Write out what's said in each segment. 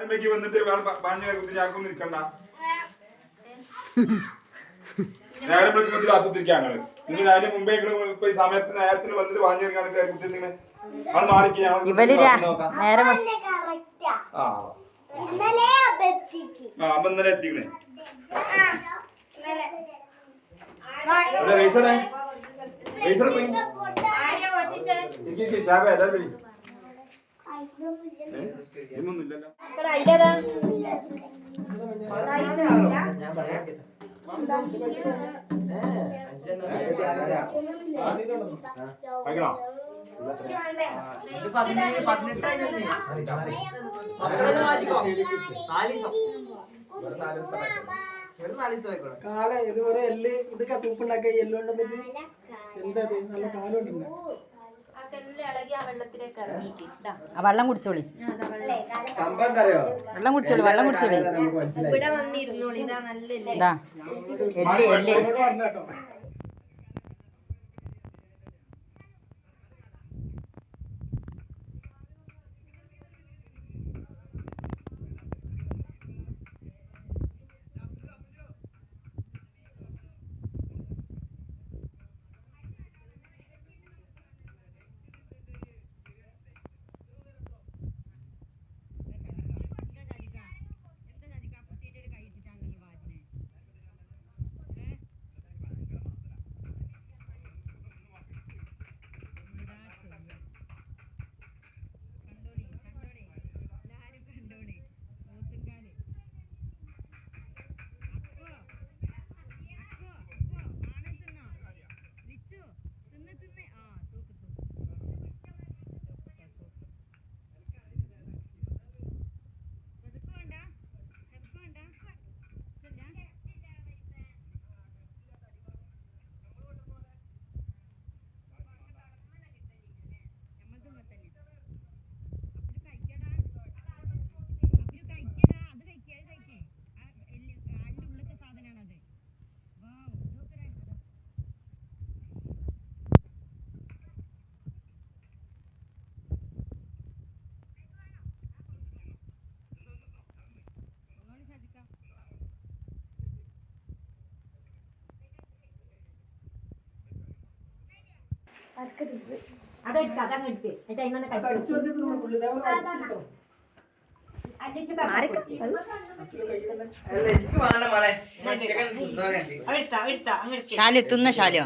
ആരംഭിക്ക് വന്നിട്ട് പാഞ്ഞു പാഞ്ഞ ഞാക്കൊന്നും നിൽക്കണ്ട. നേരം വിളിക്കുന്നത് കാത്തുത്തിരിക്കാൻ ഞങ്ങൾ. നിങ്ങൾ അതിന് മുമ്പേ സമയത്ത് നേരത്തിന് വന്നിട്ട് പാഞ്ഞു കുത്തിരിക്കണേ അത് മാറിക്ക് ആ ഇന്നലെ അബദ്ധിക്ക് ആ. അപ്പൊ ഇന്നലെ എത്തിക്കണേ. ഇവിടെ റേസറേ റേസർ പോയി. എനിക്ക് ഷാബ ഏതാ കഴിക്കണോ കാല ഇതുവരെ എല്ല് ഇതൊക്കെ സൂപ്പ് ഉണ്ടാക്കിയ എല്ലുണ്ടെന്നിട്ട് എന്താ? നല്ല കാലം ഉണ്ടല്ലോ ആ വെള്ളം കുടിച്ചോളി സംഭവം അറിയോ വെള്ളം കുടിച്ചോളി വെള്ളം കുടിച്ചോളി നമുക്ക് ഇവിടെ വന്നിരുന്നോളി ഇതാ നല്ല ഇതാ എല്ലി എല്ലി ശാലോ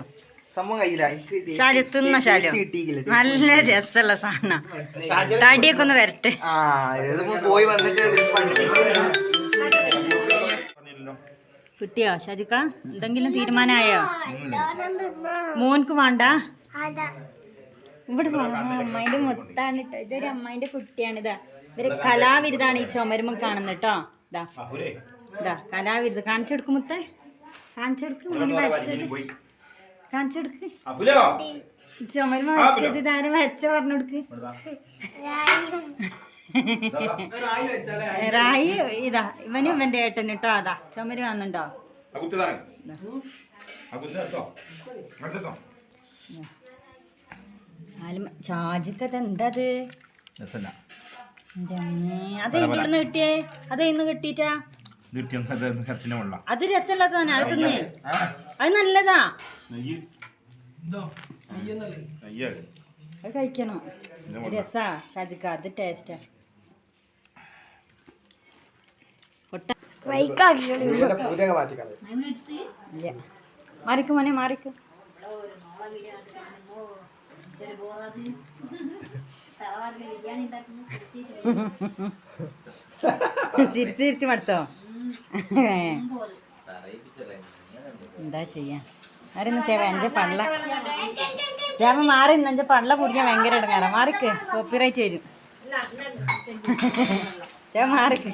സംഭവം കയ്യില. എനിക്ക് ശാലു തിന്ന ശാലു. നല്ല രസമുള്ള സാധന. തടിയൊക്കെ ഒന്ന് വരട്ടെ. പോയി വന്നിട്ട് കിട്ടിയോ ഷാജിക്ക എന്തെങ്കിലും തീരുമാനമായോ? മോൻക്ക് വേണ്ട. ഇവിടെ വാ, അമ്മായിന്റെ മുത്താണ് കേട്ടോ ഇതൊരു അമ്മായിന്റെ കുട്ടിയാണ് ഇതാ ഇവർ കലാവിരുതാണ് ഈ ചുമരുമ്പം കാണുന്നത് കേട്ടോ ഇതാ. ഇതാ കലാവിരുത്. കാണിച്ചെടുക്ക് മുത്തേ. കാണിച്ചെടുക്ക് വരച്ചത് പോയി. കാണിച്ചെടുക്ക് ചുമരുമ്പ വരച്ചത് ഇതാരും? വരച്ച പറഞ്ഞെടുക്ക് റായി ഇതാ. ഇവനും ഇവന്റെ ഏട്ടൻ കേട്ടോ അതാ. ചുമര് വന്നുണ്ടോ ആ കുത്തിതാണ് ആ കുത്തി എടുത്തോ എടുത്തോ ചാജിക്കത് എന്താ അത് ഇവിടുന്ന് കിട്ടിയേ അത് ഇന്ന് കിട്ടിയിട്ടാ അത് രസമുള്ള സാധനം അത് തിന്ന്. അത് നല്ലതാ. അത് കഴിക്കണം. രസാ ഷാജിക്ക അത് ടേസ്റ്റാ മാറിക്ക് മോനെ മാറിക്ക്. ചിരിച്ച് ചിരിച്ച് മടുത്തോ? എന്താ ചെയ്യാ? ആരെന്ന് സേവ? എന്റെ പള്ള. സേവ മാറി എന്നെ പള്ള കുടിക്കാൻ ഭയങ്കര ഇടങ്ങാറ. മാറിക്ക്. കോപ്പിറൈറ്റ് വരും. സേവ മാറിക്ക്.